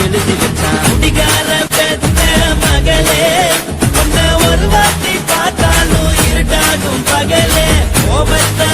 எழுதி வச்சான் குடிகார பெத்த மகளே உன்னை ஒரு வாட்டி பார்த்தாலும் இருட்டாகும் பகலே. கோபத்தை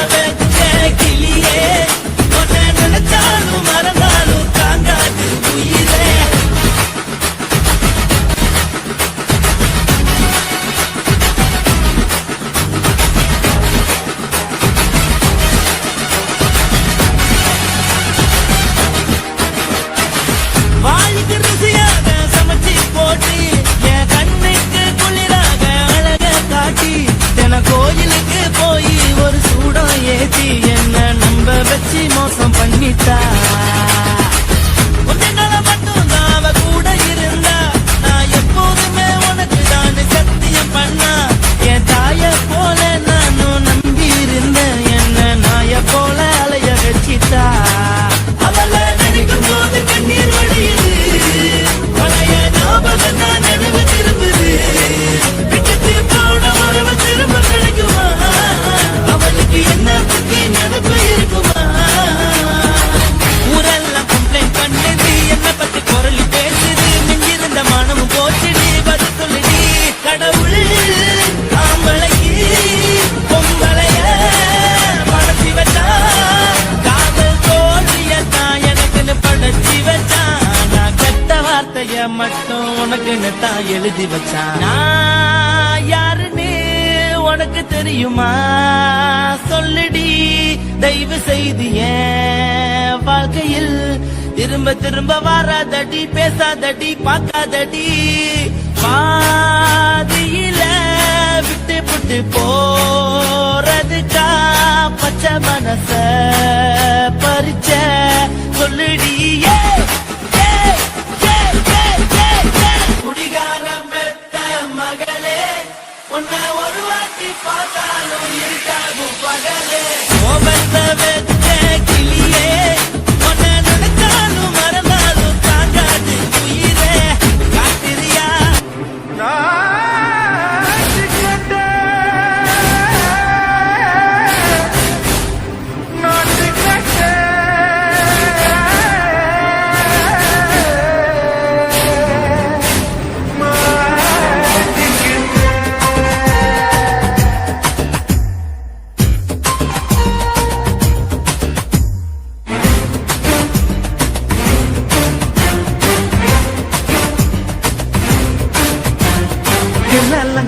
வார்த்தைய மட்டும் உனக்குன்னு தான் எழுதி வச்சான் நான் யாருன்னு உனக்கு தெரியுமா? சொல்லுடி தயவு செய்து வாழ்க்கையில் திரும்ப திரும்ப வராதடி பேசாதடி பார்க்காதடி. பாதியில விட்டு புட்டு போறதுக்கா பச்சை மனச.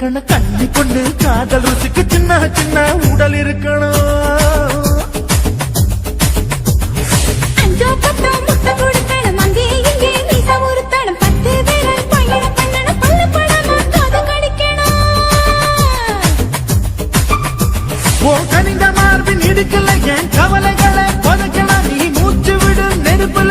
இருக்கணும். கண்ணி பொண்ணு காதல் ருசிக்கு சின்ன சின்ன உடல் இருக்கணும். கனிந்த மார்பின் இடுக்கல என் கவலைகளை பதுக்கலாம் நீ மூச்சு விடும் நெருப்புல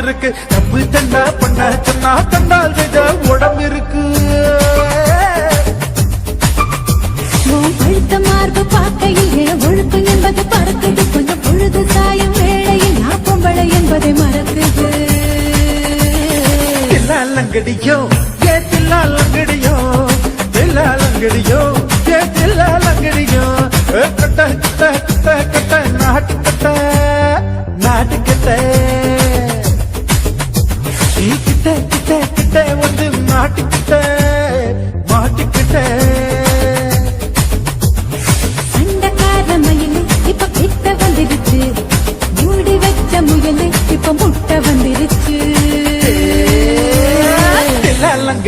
அமைஞ்சிருக்கு தப்பு தண்டா பண்ண சொன்னா தண்டால் செய்த உடம்பு இருக்கு. பழுத்த மார்பு பார்க்கையில் என் ஒழுக்கம் என்பது பறக்குது. கொஞ்சம் பொழுது சாயும் வேளையில் நான் பொம்பளை என்பதை மறக்குது. தில்லாலங்கடியோ ஏ